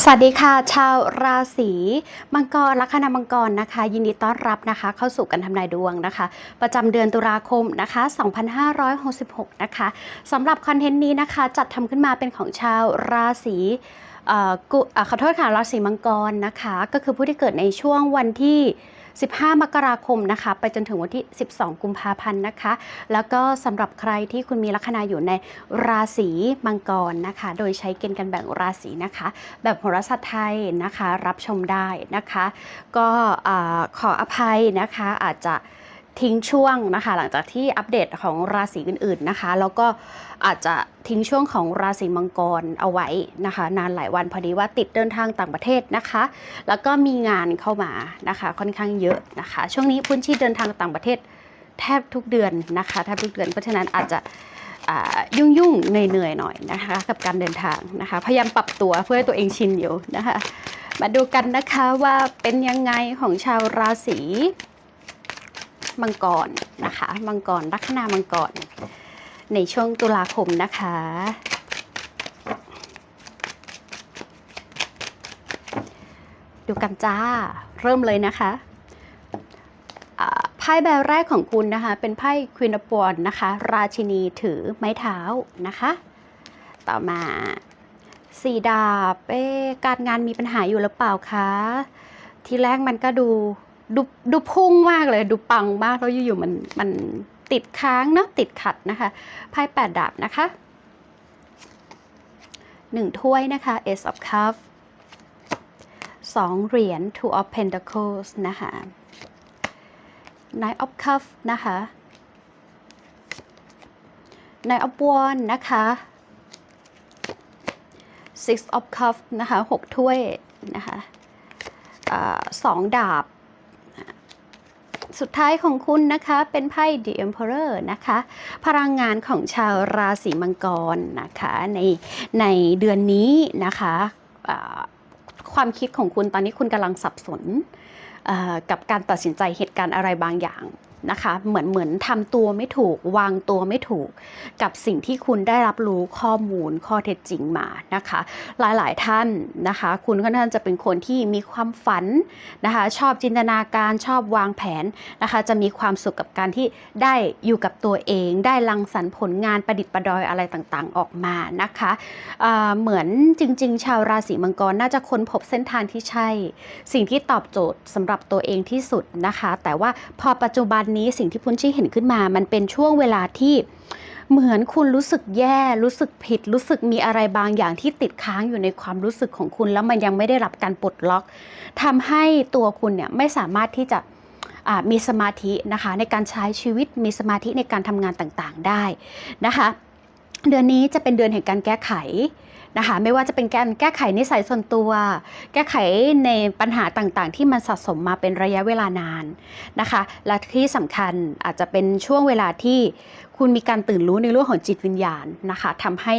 สวัสดีค่ะชาวราศีมังกรลัคนามังกรนะคะ ยินดีต้อนรับนะคะ เข้าสู่การทำนายดวงนะคะ ประจำเดือนตุลาคมนะคะ 2566 นะคะสำหรับคอนเทนต์นี้นะคะ จัดทำขึ้นมาเป็นของชาวราศีเอ่อขอโทษค่ะราศีมังกรนะคะ ก็คือผู้ที่เกิดในช่วงวันที่ 15 มกราคมนะคะ ไปจนถึงวันที่ 12 กุมภาพันธ์นะคะ แล้วก็สำหรับใครที่คุณมีลัคนาอยู่ในราศีมังกรนะคะ โดยใช้เกณฑ์การแบ่งราศีนะคะ แบบโหราศาสตร์ไทยนะคะ รับชมได้นะคะ ก็ขออภัยนะคะอาจจะ ทิ้งช่วงนะคะ หลังจากที่อัปเดตของราศีอื่นๆนะคะ แล้วก็อาจจะทิ้งช่วงของราศีมังกรเอาไว้นะคะ นานหลายวันพอดีว่าติดเดินทางต่างประเทศนะคะ แล้วก็มีงานเข้ามานะคะ ค่อนข้างเยอะนะคะ ช่วงนี้พื้นที่เดินทางต่างประเทศแทบทุกเดือนนะคะแทบทุกเดือนเพราะฉะนั้นอาจจะอ่ายุ่งยุ่งๆเหนื่อยๆหน่อยนะคะ กับการเดินทางนะคะ พยายามปรับตัวเพื่อให้ตัวเองชินอยู่นะคะ มาดูกันนะคะว่าเป็นยังไงของชาวราศี มังกรนะคะมังกรลัคนามังกร ในช่วงตุลาคมนะคะดูกันจ้าเริ่มเลยนะคะอ่าไพ่ใบแรกของคุณนะคะ เป็นไพ่ควีนปอนนะคะ ราชินีถือไม้เท้านะคะ ต่อมาสีดาบเอ๊ะการงานมีปัญหาอยู่หรือเปล่าคะ ทีแรกมันก็ดู ดูดูพุ่งมากเลย ดูปังมากแล้วอยู่ๆมันมันติดค้างเนาะติดขัดนะคะไพ่แปดดาบนะคะหนึ่งถ้วยนะคะ Ace of Cups สองเหรียญ Two of Pentacles นะคะ Nine of Cups นะคะ Nine of Wands นะคะ Six of Cups นะคะหกถ้วยนะคะสองดาบ สุดท้ายของคุณนะคะเป็นไพ่ The Emperor นะคะ พลังงานของชาวราศีมังกรนะคะในในเดือนนี้นะคะความคิดของคุณตอนนี้คุณกำลังสับสนกับการตัดสินใจเหตุการณ์อะไรบางอย่าง นะคะเหมือนเหมือนทำตัวไม่ถูกวางตัวไม่ถูก กับสิ่งที่คุณได้รับรู้ข้อมูลข้อเท็จจริงมานะคะ หลายๆท่านนะคะ คุณก็น่าจะเป็นคนที่มีความฝันนะคะ ชอบจินตนาการชอบวางแผนนะคะ จะมีความสุขกับการที่ได้อยู่กับตัวเอง ได้รังสรรค์ผลงานประดิษฐ์ประดอยอะไรต่างๆ ออกมานะคะเเหมือนจริง ๆ ชาวราศีมังกรน่าจะค้นพบเส้นทางที่ใช่ สิ่งที่ตอบโจทย์สำหรับตัวเองที่สุดนะคะ แต่ว่าพอปัจจุบันนี้สิ่งที่พุนชี้เห็นขึ้นมา มันเป็นช่วงเวลาที่เหมือนคุณรู้สึกแย่รู้สึกผิด รู้สึกมีอะไรบางอย่างที่ติดค้างอยู่ในความรู้สึกของคุณ แล้วมันยังไม่ได้รับการปลดล็อกทำให้ตัวคุณเนี่ยไม่สามารถที่จะมีสมาธินะคะ ในการใช้ชีวิตมีสมาธิในการทำงานต่างๆได้นะคะ เดือนนี้จะเป็นเดือนแห่งการแก้ไข นะคะไม่ว่าจะเป็นการแก้ไขนิสัยส่วนตัว แก้ไขในปัญหาต่างๆ ที่มันสะสมมาเป็นระยะเวลานานนะคะ และที่สำคัญอาจจะเป็นช่วงเวลาที่คุณมีการตื่นรู้ในเรื่องของจิตวิญญาณนะคะทำให้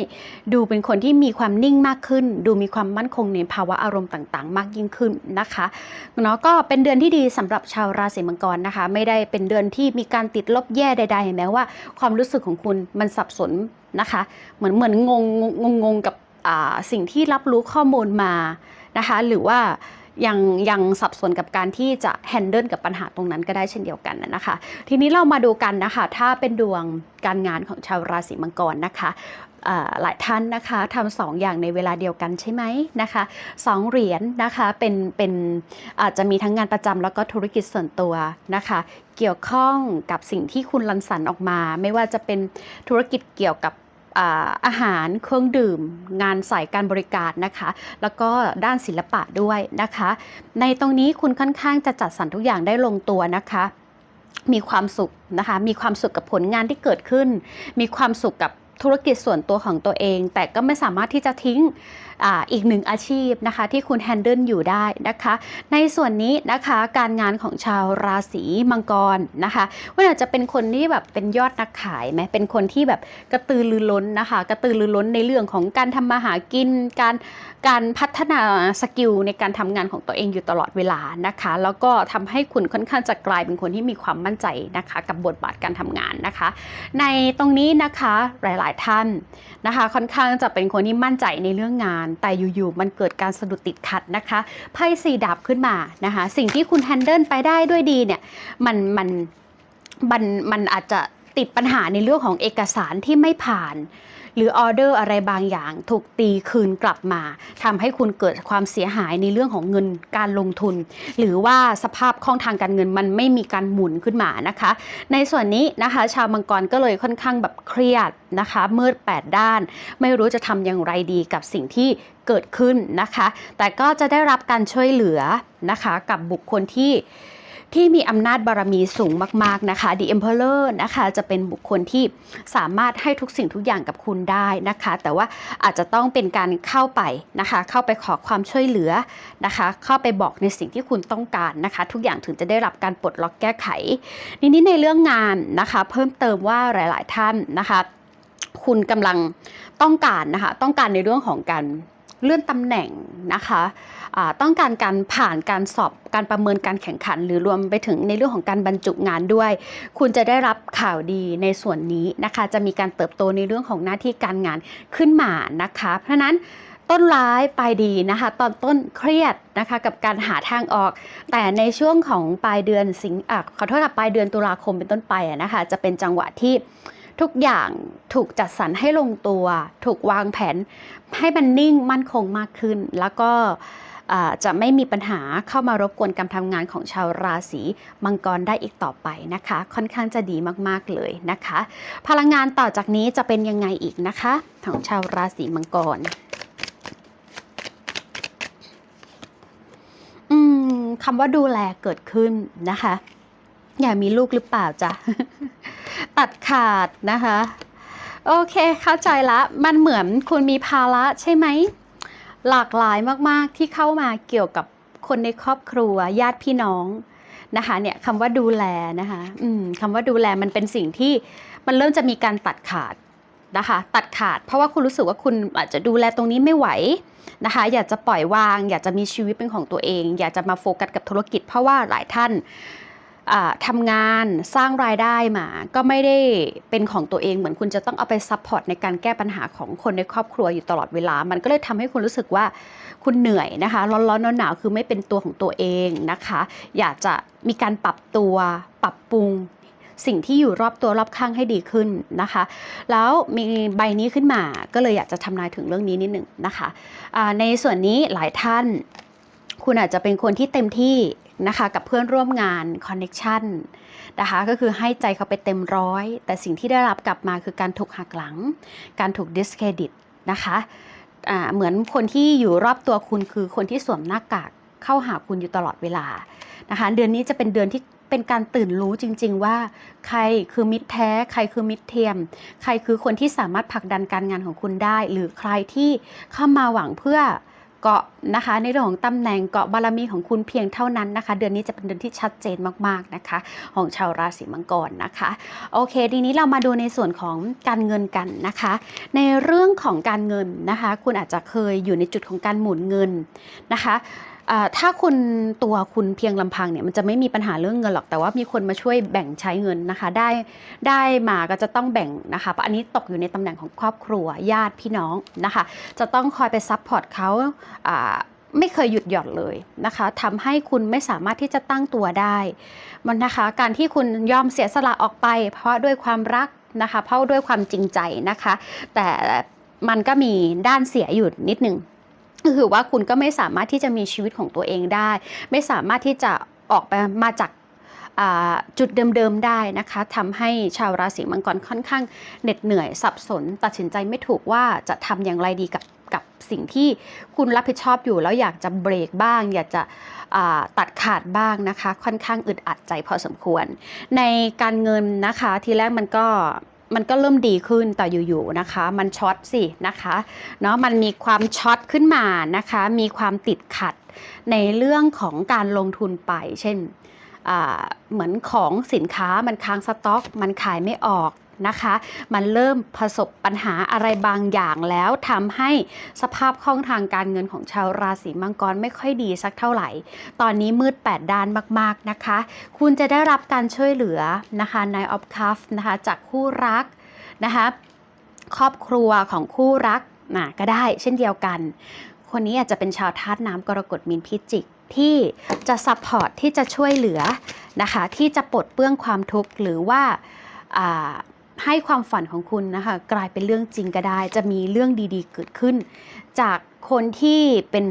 ดูเป็นคนที่มีความนิ่งมากขึ้น ดูมีความมั่นคงในภาวะอารมณ์ต่างๆ มากยิ่งขึ้นนะคะเนาะก็เป็นเดือนที่ดีสำหรับชาวราศีมังกรนะคะ ไม่ได้เป็นเดือนที่มีการติดลบแย่ใดๆแม้ว่าความรู้สึกของคุณมันสับสนนะคะ เหมือนเหมือนงงงงงกับ สิ่งที่รับรู้ข้อมูลมานะคะหรือว่ายังยังสับสนกับการที่จะแฮนเดิลกับปัญหาตรงนั้นก็ได้เช่นเดียวกันนะคะ ทีนี้เรามาดูกันนะคะ ถ้าเป็นดวงการงานของชาวราศีมังกรนะคะหลายท่านนะคะทำสองอย่างในเวลาเดียวกันใช่ไหมนะคะสองเหรียญนะคะเป็นเป็นอาจจะมีทั้งงานประจำแล้วก็ธุรกิจส่วนตัวนะคะ เกี่ยวข้องกับสิ่งที่คุณรังสรรค์ออกมา ไม่ว่าจะเป็นธุรกิจเกี่ยวกับ อาหารเครื่องดื่ม งานสายการบริการนะคะ แล้วก็ด้านศิลปะด้วยนะคะ ในตรงนี้คุณค่อนข้างจะจัดสรรทุกอย่างได้ลงตัวนะคะมีความสุขนะคะ มีความสุขกับผลงานที่เกิดขึ้น มีความสุขกับธุรกิจส่วนตัวของตัวเอง แต่ก็ไม่สามารถที่จะทิ้ง อ,อีกหนึ่งอาชีพนะคะที่คุณแฮนเดิลอยู่ได้นะคะ ในส่วนนี้นะคะการงานของชาวราศีมังกรนะคะว่าอาจจะเป็นคนที่แบบเป็นยอดนักขายไหมเป็นคนที่แบบกระตือรือร้นนะคะ กระตือรือร้นในเรื่องของการทำมาหากินการการพัฒนาสกิลในการทำงานของตัวเองอยู่ตลอดเวลานะคะ แล้วก็ทำให้คุณค่อนข้างจะกลายเป็นคนที่มีความมั่นใจนะคะ กับบทบาทการทำงานนะคะ ในตรงนี้นะคะหลายายๆท่านนะคะ ค่อนข้างจะเป็นคนที่มั่นใจในเรื่องงานแต่อยู่ๆมันเกิดการสะดุดติดขัดนะคะไพ่สี่ดาบขึ้นมานะคะสิ่งที่คุณแฮนเดิลไปได้ด้วยดีเนี่ยมันมันมันมันอาจจะติดปัญหาในเรื่องของเอกสารที่ไม่ผ่าน หรือออเดอร์อะไรบางอย่างถูกตีคืนกลับมาทำให้คุณเกิดความเสียหายในเรื่องของเงินการลงทุน หรือว่าสภาพคล่องทางการเงินมันไม่มีการหมุนขึ้นมานะคะ ในส่วนนี้นะคะ ชาวมังกรก็เลยค่อนข้างแบบเครียดนะคะ มืด 8 ด้าน ไม่รู้จะทำอย่างไรดีกับสิ่งที่เกิดขึ้นนะคะ แต่ก็จะได้รับการช่วยเหลือนะคะกับบุคคลที่ ที่มีอำนาจบารมีสูงมาก ๆ นะคะ The Emperor นะคะจะเป็นบุคคลที่สามารถให้ทุกสิ่งทุกอย่างกับคุณได้นะคะ แต่ว่าอาจจะต้องเป็นการเข้าไปนะคะ เข้าไปขอความช่วยเหลือนะคะ เข้าไปบอกในสิ่งที่คุณต้องการนะคะ ทุกอย่างถึงจะได้รับการปลดล็อกแก้ไขทีนี้ในเรื่องงานนะคะ เพิ่มเติมว่าหลาย ๆ ท่านนะคะ คุณกำลังต้องการนะคะ ต้องการในเรื่องของการเลื่อนตำแหน่งนะคะ ต้องการการผ่านการสอบการประเมินการแข่งขัน หรือรวมไปถึงในเรื่องของการบรรจุงานด้วย คุณจะได้รับข่าวดีในส่วนนี้นะคะ จะมีการเติบโตในเรื่องของหน้าที่การงานขึ้นมานะคะ เพราะนั้นต้นร้ายปลายดีนะคะ ตอนต้นเครียดนะคะกับการหาทางออก แต่ในช่วงของปลายเดือนสิงอะขอโทษค่ะปลายเดือนตุลาคมเป็นต้นไปนะคะ จะเป็นจังหวะที่ทุกอย่างถูกจัดสรรให้ลงตัว ถูกวางแผนให้มันนิ่งมั่นคงมากขึ้น แล้วก็ จะไม่มีปัญหาเข้ามารบกวนการทำงานของชาวราศีมังกรได้อีกต่อไปนะคะ ค่อนข้างจะดีมากๆเลยนะคะ พลังงานต่อจากนี้จะเป็นยังไงอีกนะคะของชาวราศีมังกรคำว่าดูแลเกิดขึ้นนะคะ อย่ามีลูกหรือเปล่าจ๊ะ ตัดขาดนะคะ โอเคเข้าใจละ มันเหมือนคุณมีภาระใช่ไหม หลากหลายมากๆที่เข้ามาเกี่ยวกับคนในครอบครัวญาติพี่น้องนะคะเนี่ยคำว่าดูแลนะคะคำว่าดูแลมันเป็นสิ่งที่มันเริ่มจะมีการตัดขาดนะคะตัดขาดเพราะว่าคุณรู้สึกว่าคุณอาจจะดูแลตรงนี้ไม่ไหวนะคะอยากจะปล่อยวาง อยากจะมีชีวิตเป็นของตัวเอง อยากจะมาโฟกัสกับธุรกิจ เพราะว่าหลายท่าน ทำงานสร้างรายได้มา ก็ไม่ได้เป็นของตัวเองเหมือนคุณจะต้องเอาไปซัพพอร์ตในการแก้ปัญหาของคนในครอบครัวอยู่ตลอดเวลา มันก็เลยทำให้คุณรู้สึกว่าคุณเหนื่อยนะคะ ร้อนๆหนาวๆคือไม่เป็นตัวของตัวเองนะคะ อยากจะมีการปรับตัวปรับปรุงสิ่งที่อยู่รอบตัวรอบข้างให้ดีขึ้นนะคะ แล้วมีใบนี้ขึ้นมาก็เลยอยากจะทำนายถึงเรื่องนี้นิดหนึ่งนะคะในส่วนนี้หลายท่าน คุณอาจจะเป็นคนที่เต็มที่ นะคะกับเพื่อนร่วมงานคอนเน็ชันนะคะก็คือให้ใจเขาไปเต็มร้อย แต่สิ่งที่ได้รับกลับมาคือการถูกหักหลัง การถูกดิสเครดิตนะคะเหมือนคนที่อยู่รอบตัวคุณคือคนที่สวมหน้ากากเข้าหาคุณอยู่ตลอดเวลานะคะเดือนนี้จะเป็นเดือนที่เป็นการตื่นรู้จริง ๆ ว่า ใครคือมิตรแท้ ใครคือมิตรเทียม ใครคือคนที่สามารถผลักดันการงานของคุณได้ หรือใครที่เข้ามาหวังเพื่อ เกาะนะคะ ในเรื่องของตำแหน่งเกาะบารมีของคุณเพียงเท่านั้นนะคะ เดือนนี้จะเป็นเดือนที่ชัดเจนมากๆนะคะ ของชาวราศีมังกรนะคะ โอเค ทีนี้เรามาดูในส่วนของการเงินกันนะคะ ในเรื่องของการเงินนะคะ คุณอาจจะเคยอยู่ในจุดของการหมุนเงินนะคะ ถ้าคุณตัวคุณเพียงลำพังเนี่ยมันจะไม่มีปัญหาเรื่องเงินหรอกแต่ว่ามีคนมาช่วยแบ่งใช้เงินนะคะ ได้ได้มาก็จะต้องแบ่งนะคะเพราะอันนี้ตกอยู่ในตำแหน่งของครอบครัวญาติพี่น้องนะคะ จะต้องคอยไปซัพพอร์ตเขาอ่าไม่เคยหยุดหย่อนเลยนะคะทำให้คุณไม่สามารถที่จะตั้งตัวได้ มันนะคะ การที่คุณยอมเสียสละออกไป เพราะด้วยความรักนะคะ เพราะด้วยความจริงใจนะคะ แต่มันก็มีด้านเสียอยู่นิดหนึ่ง ก็คือว่าคุณก็ไม่สามารถที่จะมีชีวิตของตัวเองได้ ไม่สามารถที่จะออกไปมาจากจุดเดิมๆได้นะคะทำให้ชาวราศีมังกรค่อนข้างเหน็ดเหนื่อยสับสน ตัดสินใจไม่ถูกว่าจะทำอย่างไรดีกับกับสิ่งที่คุณรับผิดชอบอยู่ แล้วอยากจะเบรกบ้าง อยากจะตัดขาดบ้างนะคะ ค่อนข้างอึดอัดใจพอสมควร ในการเงินนะคะทีแรกมันก็ มันก็เริ่มดีขึ้นแต่อยู่ๆนะคะ มันช็อตสินะคะเนาะมันมีความช็อตขึ้นมานะคะ มีความติดขัดในเรื่องของการลงทุนไป เช่นเหมือนของสินค้ามันค้างสต็อก มันขายไม่ออก นะคะ มันเริ่มประสบปัญหาอะไรบางอย่างแล้วทำให้สภาพคล่องทางการเงินของชาวราศีมังกรไม่ค่อยดีสักเท่าไหร่ ตอนนี้มืด 8 ด้านมากๆนะคะ คุณจะได้รับการช่วยเหลือนะคะ Nine of Cups นะคะจากคู่รักนะคะครอบครัวของคู่รักนะก็ได้เช่นเดียวกัน คนนี้อาจจะเป็นชาวธาตุน้ำกรกฎมีนพิจิกที่จะซัพพอร์ตที่จะช่วยเหลือนะคะที่จะปลดเปลื้องความทุกข์หรือว่าอ่า ให้ความฝันของคุณนะคะกลายเป็นเรื่องจริงก็ได้ จะมีเรื่องดีๆ เกิดขึ้น จากคนที่เป็น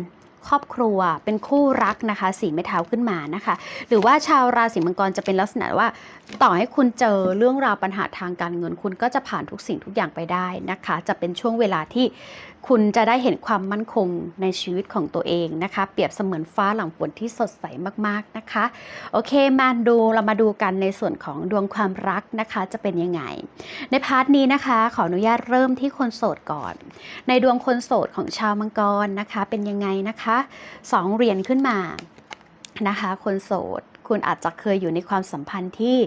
ครอบครัวเป็นคู่รักนะคะ สีไม้เท้าขึ้นมานะคะ หรือว่าชาวราศีมังกรจะเป็นลักษณะว่า ต่อให้คุณเจอเรื่องราวปัญหาทางการเงิน คุณก็จะผ่านทุกสิ่งทุกอย่างไปได้นะคะ จะเป็นช่วงเวลาที่ คุณจะได้เห็นความมั่นคงในชีวิตของตัวเองนะคะ เปรียบเสมือนฟ้าหลังฝนที่สดใสมากๆนะคะ โอเคมาดูเรามาดูกันในส่วนของดวงความรักนะคะจะเป็นยังไง ในพาร์ทนี้นะคะ ขออนุญาตเริ่มที่คนโสดก่อน ในดวงคนโสดของชาวมังกรนะคะ เป็นยังไงนะคะสองเหรียญขึ้นมานะคะ คนโสด คุณอาจจะเคยอยู่ในความสัมพันธ์ที่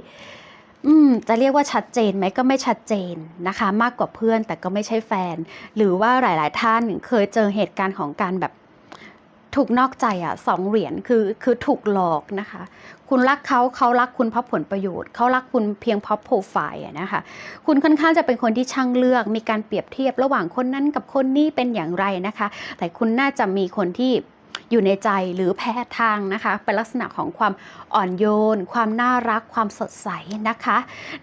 อืมจะเรียกว่าชัดเจนไหมก็ไม่ชัดเจนนะคะ มากกว่าเพื่อนแต่ก็ไม่ใช่แฟน หรือว่าหลาย ๆ ท่านเคยเจอเหตุการณ์ของการแบบถูกนอกใจอะสองเหรียญคือคือถูกหลอกนะคะ คุณรักเขาเขารักคุณเพราะผลประโยชน์เขารักคุณเพียงเพราะโปรไฟล์อะนะคะ คุณค่อนข้างจะเป็นคนที่ช่างเลือก มีการเปรียบเทียบระหว่างคนนั้นกับคนนี้เป็นอย่างไรนะคะ แต่คุณน่าจะมีคนที่ อยู่ในใจหรือแพ้ทางนะคะ เป็นลักษณะของความอ่อนโยน ความน่ารักความสดใสนะคะ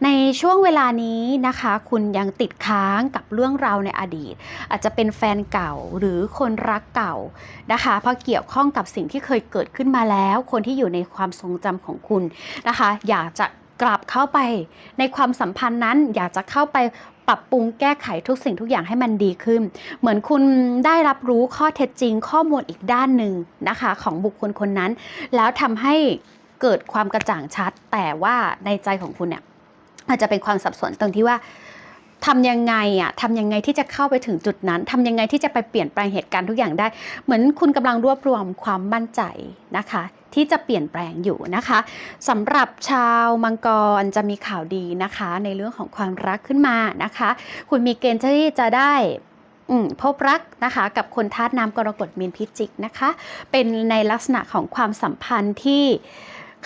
ในช่วงเวลานี้นะคะ คุณยังติดค้างกับเรื่องราวในอดีต อาจจะเป็นแฟนเก่าหรือคนรักเก่านะคะเพราะเกี่ยวข้องกับสิ่งที่เคยเกิดขึ้นมาแล้ว คนที่อยู่ในความทรงจำของคุณนะคะ อยากจะ กลับเข้าไป ในความสัมพันธ์นั้นอยากจะเข้าไปปรับปรุงแก้ไขทุกสิ่งทุกอย่างให้มันดีขึ้น เหมือนคุณได้รับรู้ข้อเท็จจริงข้อมูลอีกด้านหนึ่งนะคะ ของบุคคลคนนั้น แล้วทำให้เกิดความกระจ่างชัด แต่ว่าในใจของคุณเนี่ยอาจจะเป็นความสับสนตรงที่ว่าทำยังไงอะทำยังไงที่จะเข้าไปถึงจุดนั้นทำยังไงที่จะไปเปลี่ยนแปลงเหตุการณ์ทุกอย่างได้ เหมือนคุณกำลังรวบรวมความมั่นใจนะคะ ที่จะเปลี่ยนแปลงอยู่นะคะสำหรับชาวมังกรจะมีข่าวดีนะคะ ในเรื่องของความรักขึ้นมานะคะ คุณมีเกณฑ์ที่จะได้พบรักนะคะกับคนธาตุน้ำกรกฎมีนพิจิกนะคะ เป็นในลักษณะของความสัมพันธ์ที่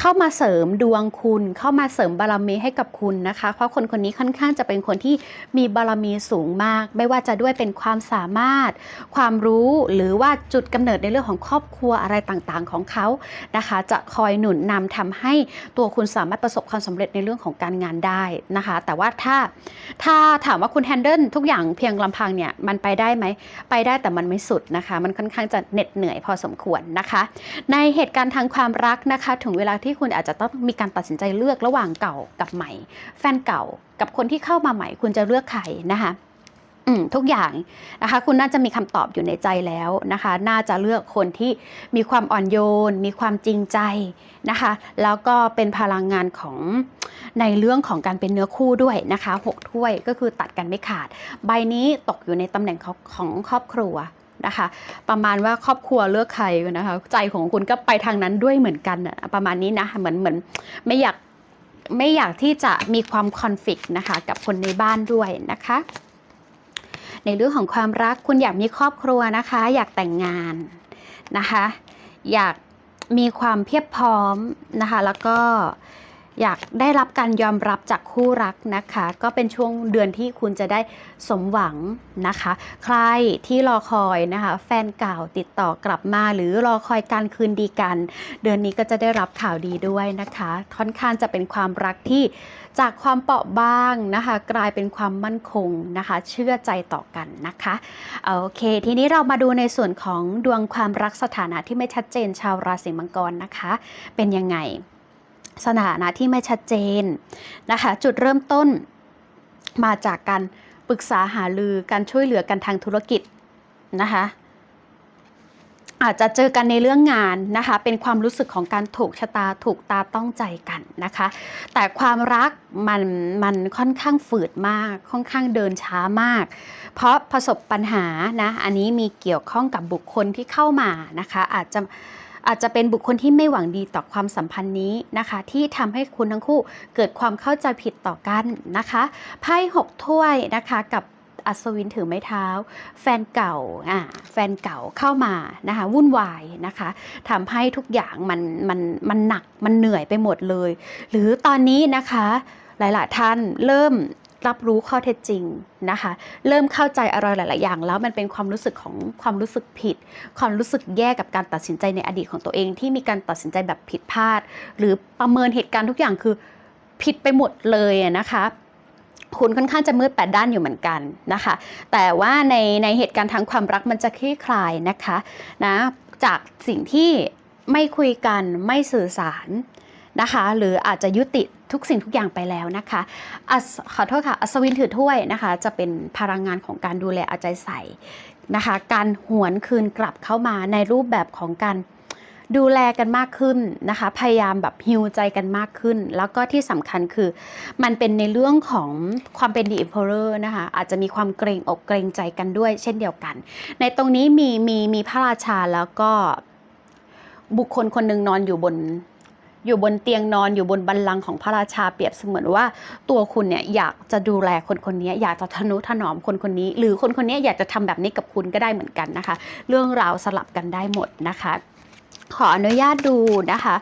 เข้ามาเสริมดวงคุณ เข้ามาเสริมบารมีให้กับคุณนะคะ เพราะคนคนนี้ค่อนข้างจะเป็นคนที่มีบารมีสูงมาก ไม่ว่าจะด้วยเป็นความสามารถ ความรู้หรือว่าจุดกำเนิดในเรื่องของครอบครัวอะไรต่างๆของเขานะคะ จะคอยหนุนนำทำให้ตัวคุณสามารถประสบความสำเร็จในเรื่องของการงานได้นะคะ แต่ว่าถ้าถ้าถามว่าคุณแฮนเดิลทุกอย่างเพียงลำพังเนี่ยมันไปได้ไหมไปได้แต่มันไม่สุดนะคะ มันค่อนข้างจะเหน็ดเหนื่อยพอสมควรนะคะ ในเหตุการณ์ทางความรักนะคะ ถึงเวลาที่ที่คุณอาจจะต้องมีการตัดสินใจเลือกระหว่างเก่ากับใหม่ แฟนเก่ากับคนที่เข้ามาใหม่ คุณจะเลือกใครนะคะทุกอย่างนะคะคุณน่าจะมีคำตอบอยู่ในใจแล้วนะคะ น่าจะเลือกคนที่มีความอ่อนโยน มีความจริงใจนะคะ แล้วก็เป็นพลังงานของในเรื่องของการเป็นเนื้อคู่ด้วยนะคะหกถ้วยก็คือตัดกันไม่ขาด ใบนี้ตกอยู่ในตำแหน่งของของครอบครัว นะคะ ประมาณว่าครอบครัวเลือกใครนะคะ ใจของคุณก็ไปทางนั้นด้วยเหมือนกันน่ะประมาณนี้นะเหมือนเหมือนไม่อยากไม่อยากที่จะมีความคอนฟ lict นะคะ กับคนในบ้านด้วยนะคะ ในเรื่องของความรักคุณอยากมีครอบครัวนะคะ อยากแต่งงานนะคะ อยากมีความเพียบพร้อมนะคะ แล้วก็ อยากได้รับการยอมรับจากคู่รักนะคะ ก็เป็นช่วงเดือนที่คุณจะได้สมหวังนะคะ ใครที่รอคอยนะคะ แฟนเก่าติดต่อกลับมา หรือรอคอยการคืนดีกัน เดือนนี้ก็จะได้รับข่าวดีด้วยนะคะ ค่อนข้างจะเป็นความรักที่จากความเปราะบางนะคะ กลายเป็นความมั่นคงนะคะ เชื่อใจต่อกันนะคะโอเค ทีนี้เรามาดูในส่วนของดวงความรักสถานะที่ไม่ชัดเจนชาวราศีมังกรนะคะ เป็นยังไง สถานะที่ไม่ชัดเจนนะคะจุดเริ่มต้นมาจากการปรึกษาหารือการช่วยเหลือกันทางธุรกิจนะคะอาจจะเจอกันในเรื่องงานนะคะ เป็นความรู้สึกของการถูกชะตาถูกตาต้องใจกันนะคะ แต่ความรักมันมันค่อนข้างฝืดมาก ค่อนข้างเดินช้ามาก เพราะประสบปัญหานะ อันนี้มีเกี่ยวข้องกับบุคคลที่เข้ามานะคะ อาจจะ อาจจะเป็นบุคคลที่ไม่หวังดีต่อความสัมพันธ์นี้นะคะ ที่ทำให้คุณทั้งคู่เกิดความเข้าใจผิดต่อกันนะคะไพ่หกถ้วยนะคะกับอัศวินถือไม้เท้า แฟนเก่าอ่าแฟนเก่าเข้ามานะคะวุ่นวายนะคะทำให้ทุกอย่างมันมันมันหนักมันเหนื่อยไปหมดเลย หรือตอนนี้นะคะหลาย ๆ ท่านเริ่ม รับรู้ข้อเท็จจริงนะคะ เริ่มเข้าใจอะไรหลาย ๆ อย่าง แล้วมันเป็นความรู้สึกของความรู้สึกผิด ความรู้สึกแย่กับการตัดสินใจในอดีตของตัวเอง ที่มีการตัดสินใจแบบผิดพลาด หรือประเมินเหตุการณ์ทุกอย่างคือผิดไปหมดเลยอะนะคะคุณค่อนข้างจะมืดแปดด้านอยู่เหมือนกันนะคะ แต่ว่าในในเหตุการณ์ทางความรักมันจะคลี่คลายนะคะนะจากสิ่งที่ไม่คุยกันไม่สื่อสาร นะคะ หรืออาจจะยุติทุกสิ่งทุกอย่างไปแล้วนะคะอขอโทษค่ะ อัศวินถือถ้วยนะคะ จะเป็นพลังงานของการดูแลเอาใจใส่นะคะ การหวนคืนกลับเข้ามาในรูปแบบของการดูแลกันมากขึ้นนะคะ พยายามแบบฮิวใจกันมากขึ้น แล้วก็ที่สำคัญคือ มันเป็นในเรื่องของความเป็น The Emperor นะคะ อาจจะมีความเกรงอกเกรงใจกันด้วย เช่นเดียวกัน ในตรงนี้มีมีมีพระราชาแล้วก็บุคคลคนหนึ่งนอนอยู่บน อยู่บนเตียงนอนอยู่บนบัลลังก์ของพระราชาเปรียบเสมือนว่า ตัวคุณเนี่ยอยากจะดูแลคนคนนี้อยากจะทนุถนอมคนคนนี้ หรือคนคนนี้อยากจะทำแบบนี้กับคุณก็ได้เหมือนกันนะคะ เรื่องราวสลับกันได้หมดนะคะขออนุญาตดูนะคะ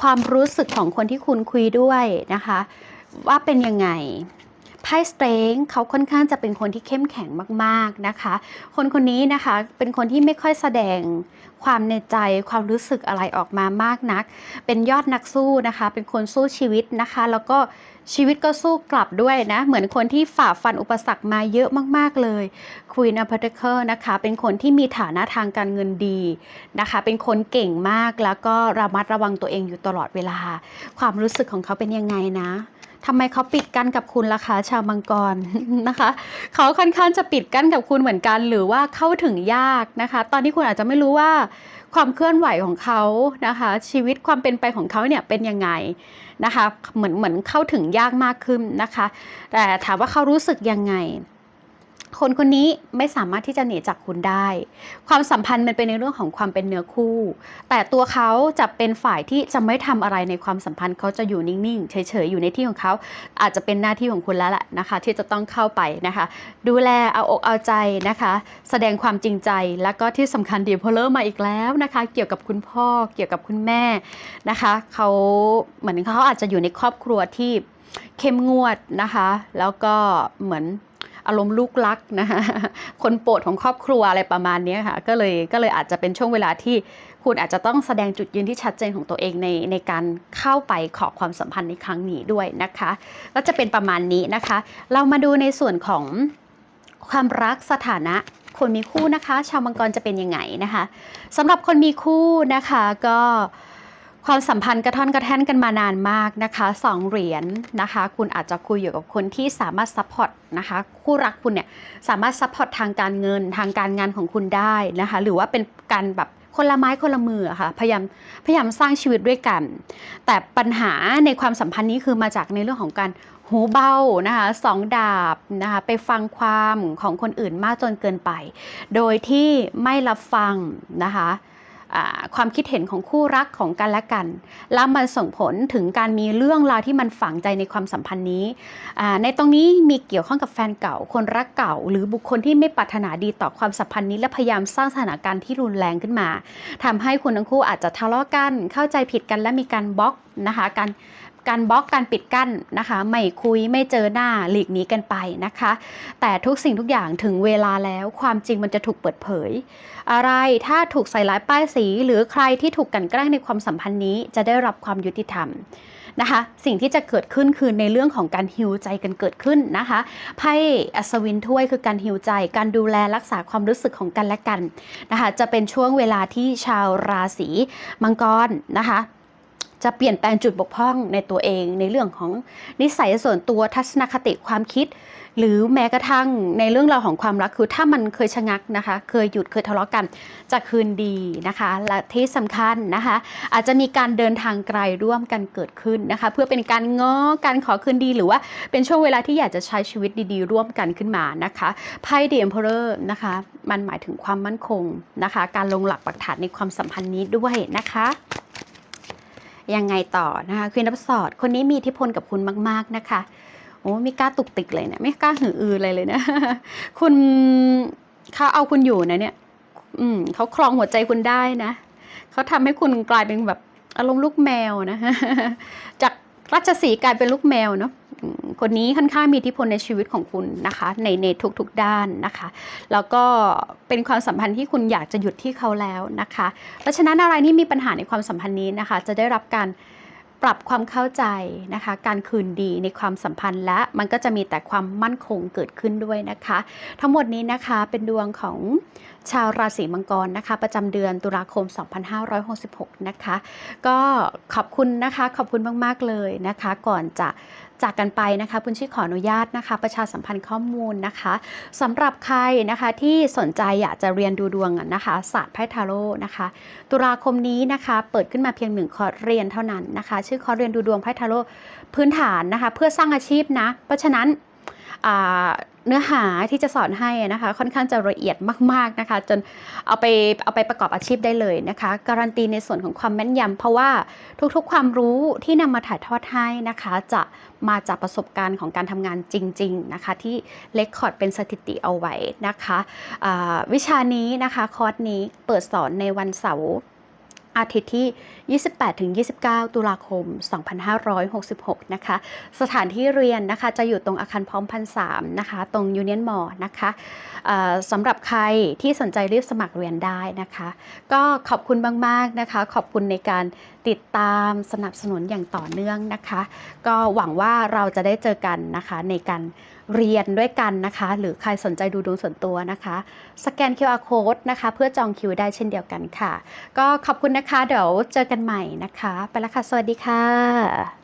ความรู้สึกของคนที่คุณคุยด้วยนะคะ ว่าเป็นยังไง ไพ่สเตรงเขาค่อนข้างจะเป็นคนที่เข้มแข็งมากๆนะคะ คนคนนี้นะคะเป็นคนที่ไม่ค่อยแสดงความในใจความรู้สึกอะไรออกมามากนัก เป็นยอดนักสู้นะคะ เป็นคนสู้ชีวิตนะคะ แล้วก็ชีวิตก็สู้กลับด้วยนะ เหมือนคนที่ฝ่าฟันอุปสรรคมาเยอะมาก ๆ เลย Queen of Pentacles นะคะ เป็นคนที่มีฐานะทางการเงินดีนะคะ เป็นคนเก่งมากแล้วก็ระมัดระวังตัวเองอยู่ตลอดเวลา ความรู้สึกของเขาเป็นยังไงนะ ทำไมเขาปิดกั้นกับคุณล่ะคะชาวมังกรนะคะเขาค่อนข้างจะปิดกั้นกับคุณเหมือนกัน หรือว่าเข้าถึงยากนะคะ ตอนนี้คุณอาจจะไม่รู้ว่าความเคลื่อนไหวของเขานะคะ ชีวิตความเป็นไปของเขาเนี่ยเป็นยังไงนะคะ เหมือนเหมือนเข้าถึงยากมากขึ้นนะคะ แต่ถามว่าเขารู้สึกยังไง คนคนนี้ไม่สามารถที่จะหนีจากคุณได้ ความสัมพันธ์มันเป็นในเรื่องของความเป็นเนื้อคู่ แต่ตัวเขาจะเป็นฝ่ายที่จะไม่ทำอะไรในความสัมพันธ์เขาจะอยู่นิ่งๆ เฉยๆ อยู่ในที่ของเขา อาจจะเป็นหน้าที่ของคุณแล้วแหละนะคะ ที่จะต้องเข้าไปนะคะ ดูแลเอาอกเอาใจนะคะ แสดงความจริงใจแล้วก็ที่สำคัญเดีพอเลอร์มาอีกแล้วนะคะ เกี่ยวกับคุณพ่อเกี่ยวกับคุณแม่นะคะเขาเหมือนเขาอาจจะอยู่ในครอบครัวที่เข้มงวดนะคะ แล้วก็เหมือน อารมณ์ลูกรักนะคะคนโปรดของครอบครัวอะไรประมาณนี้ค่ะก็เลยก็เลยอาจจะเป็นช่วงเวลาที่คุณอาจจะต้องแสดงจุดยืนที่ชัดเจนของตัวเองในในการเข้าไปขอความสัมพันธ์ในครั้งนี้ด้วยนะคะ ก็จะเป็นประมาณนี้นะคะ เรามาดูในส่วนของความรักสถานะคนมีคู่นะคะ ชาวมังกรจะเป็นยังไงนะคะสำหรับคนมีคู่นะคะก็ ความสัมพันธ์กระท่อนกระแท่นกันมานานมากนะคะสองเหรียญนะคะ คุณอาจจะคุยอยู่กับคนที่สามารถซัพพอร์ตนะคะคู่รักคุณเนี่ยสามารถซัพพอร์ตทางการเงินทางการงานของคุณได้นะคะ หรือว่าเป็นการแบบคนละไม้คนละมือค่ะพยายามพยายามสร้างชีวิตด้วยกัน แต่ปัญหาในความสัมพันธ์นี้คือมาจากในเรื่องของการหูเบานะคะสองดาบนะคะไปฟังความของคนอื่นมากจนเกินไป โดยที่ไม่รับฟังนะคะ ความคิดเห็นของคู่รักของกันและกัน แล้วมันส่งผลถึงการมีเรื่องราวที่มันฝังใจในความสัมพันธ์นี้ ในตรงนี้มีเกี่ยวข้องกับแฟนเก่า คนรักเก่า หรือบุคคลที่ไม่ปรารถนาดีต่อความสัมพันธ์นี้ และพยายามสร้างสถานการณ์ที่รุนแรงขึ้นมาทำให้คุณทั้งคู่อาจจะทะเลาะกัน เข้าใจผิดกันและมีการบล็อกนะคะการ การบล็อกการปิดกั้นนะคะ ไม่คุยไม่เจอหน้าหลีกหนีกันไปนะคะ แต่ทุกสิ่งทุกอย่างถึงเวลาแล้วความจริงมันจะถูกเปิดเผย อะไรถ้าถูกใส่ร้ายป้ายสี หรือใครที่ถูกกันแกล้งในความสัมพันธ์นี้จะได้รับความยุติธรรมนะคะ สิ่งที่จะเกิดขึ้นคือในเรื่องของการฮิวใจกันเกิดขึ้นนะคะไพ่อัศวินถ้วยคือการฮิวใจ การดูแลรักษาความรู้สึกของกันและกันนะคะ จะเป็นช่วงเวลาที่ชาวราศีมังกรนะคะ จะเปลี่ยนแปลงจุดบกพร่องในตัวเองในเรื่องของนิสัยส่วนตัวทัศนคติความคิด หรือแม้กระทั่งในเรื่องราวของความรักคือถ้ามันเคยชะงักนะคะ เคยหยุดเคยทะเลาะกันจะคืนดีนะคะ และที่สำคัญนะคะ อาจจะมีการเดินทางไกลร่วมกันเกิดขึ้นนะคะ เพื่อเป็นการง้อการขอคืนดีหรือว่าเป็นช่วงเวลาที่อยากจะใช้ชีวิตดีๆ ร่วมกันขึ้นมานะคะไพ่เดียมเพอร์นะคะ มันหมายถึงความมั่นคงนะคะ การลงหลักปักฐานในความสัมพันธ์นี้ด้วยนะคะ ยังไงต่อนะคะควีนรับสอดคนนี้มีอิทธิพลกับคุณมาก ๆ นะคะโอ้ไม่กล้าตุกติกเลยเนี่ยไม่กล้าหืออือเลยเลยนะ คุณเขาเอาคุณอยู่นะเนี่ย อืมเขาครองหัวใจคุณได้นะเขาทำให้คุณกลายเป็นแบบอารมณ์ลูกแมวนะจากราชสีกลายเป็นลูกแมวเนาะ คนนี้ค่อนข้างมีอิทธิพลในชีวิตของคุณนะคะ ในในทุกๆด้านนะคะ แล้วก็เป็นความสัมพันธ์ที่คุณอยากจะหยุดที่เขาแล้วนะคะ เพราะฉะนั้นอะไรที่มีปัญหาในความสัมพันธ์นี้นะคะ จะได้รับการปรับความเข้าใจนะคะ การคืนดีในความสัมพันธ์และมันก็จะมีแต่ความมั่นคงเกิดขึ้นด้วยนะคะ ทั้งหมดนี้นะคะเป็นดวงของ ชาวราศีมังกรนะคะประจำเดือนตุลาคม 2566 นะคะ ก็ขอบคุณนะคะขอบคุณมากๆเลยนะคะ ก่อนจะจากกันไปนะคะคุณชี่ขออนุญาตนะคะ ประชาสัมพันธ์ข้อมูลนะคะสำหรับใครนะคะที่สนใจอยากจะเรียนดูดวงนะคะศาสตร์ไพ่ทาโร่นะคะ ตุลาคมนี้นะคะเปิดขึ้นมาเพียงหนึ่งคอร์สเรียนเท่านั้นนะคะ ชื่อคอร์สเรียนดูดวงไพ่ทาโร่พื้นฐานนะคะ เพื่อสร้างอาชีพนะ เพราะฉะนั้น เนื้อหาที่จะสอนให้นะคะ ค่อนข้างจะละเอียดมาก ๆนะคะ จนเอาไปเอาไปประกอบอาชีพได้เลยนะคะ การันตีในส่วนของความแม่นยำเพราะว่าทุกๆ ความรู้ที่นำมาถ่ายทอดให้นะคะ จะมาจากประสบการณ์ของการทำงานจริง ๆนะคะ ที่เลคคอร์ดเป็นสถิติเอาไว้นะคะวิชานี้นะคะคอร์สนี้เปิดสอนในวันเสาร์ อาทิตย์ที่ 28-29 ตุลาคม 2566 นะคะ สถานที่เรียนนะคะจะอยู่ตรงอาคารพร้อมพันสามนะคะ ตรงยูเนียนมอนะคะสำหรับใครที่สนใจรีบสมัครเรียนได้นะคะ ก็ขอบคุณมาก ๆ นะคะ ขอบคุณในการติดตามสนับสนุนอย่างต่อเนื่องนะคะ ก็หวังว่าเราจะได้เจอกันนะคะในการ เรียนด้วยกันนะคะ หรือใครสนใจดูดวงส่วนตัวนะคะ สแกน QR code นะคะ เพื่อจองคิวได้เช่นเดียวกันค่ะ ก็ขอบคุณนะคะ เดี๋ยวเจอกันใหม่นะคะ ไปแล้วค่ะ สวัสดีค่ะ